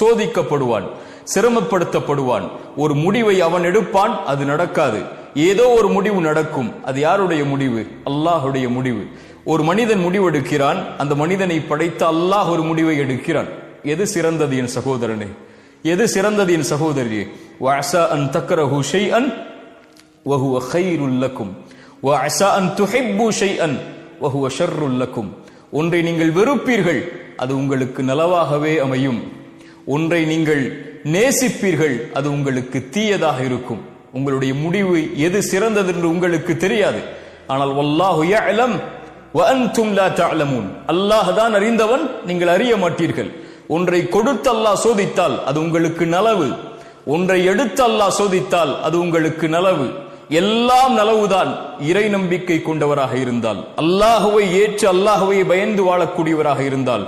சோதிக்கப்படுவான் சிரமப்படுத்தப்படுவான். ஒரு முடிவை அவன் எடுப்பான் அது நடக்காது. ஏதோ ஒரு முடிவு நடக்கும். அது யாருடைய முடிவு? அல்லாஹுடைய முடிவு. ஒரு மனிதன் முடிவெடுக்கிறான் அந்த மனிதனை படைத்து அல்லாஹ் ஒரு முடிவை எடுக்கிறான். எது சிறந்தது என் சகோதரனே? எது சிறந்தது என் சகோதரியே? வாசா அன் தக்கர ஹுஷை அன் வஹுவ ஹைருல்லக்கும் வாசா அன் துஹைப்பு ஷை அன் வஹுவ ஷர்ருல்லக்கும் ஒன்றை நீங்கள் வெறுப்பீர்கள் அது உங்களுக்கு நலவாகவே அமையும். ஒன்றை நீங்கள் நேசிப்பீர்கள் அது உங்களுக்கு தீயதாக இருக்கும். உங்களுடைய முடிவு எது சிறந்தது என்று உங்களுக்கு தெரியாது. ஆனால் வல்லாஹு யஅலம் வஅன்தும் லா தஅலமூன். அல்லாஹ் தான் அறிந்தவன் நீங்கள் அறிய மாட்டீர்கள். ஒன்றை கொடுத்து அல்லாஹ் சோதித்தால் அது உங்களுக்கு நலவு. ஒன்றை எடுத்து அல்லாஹ் சோதித்தால் அது உங்களுக்கு நலவு. எல்லாம் நலவுதான். இறை நம்பிக்கை கொண்டவராக இருந்தால் அல்லாஹுவை ஏற்று அல்லாஹுவை பயந்து வாழக்கூடியவராக இருந்தால்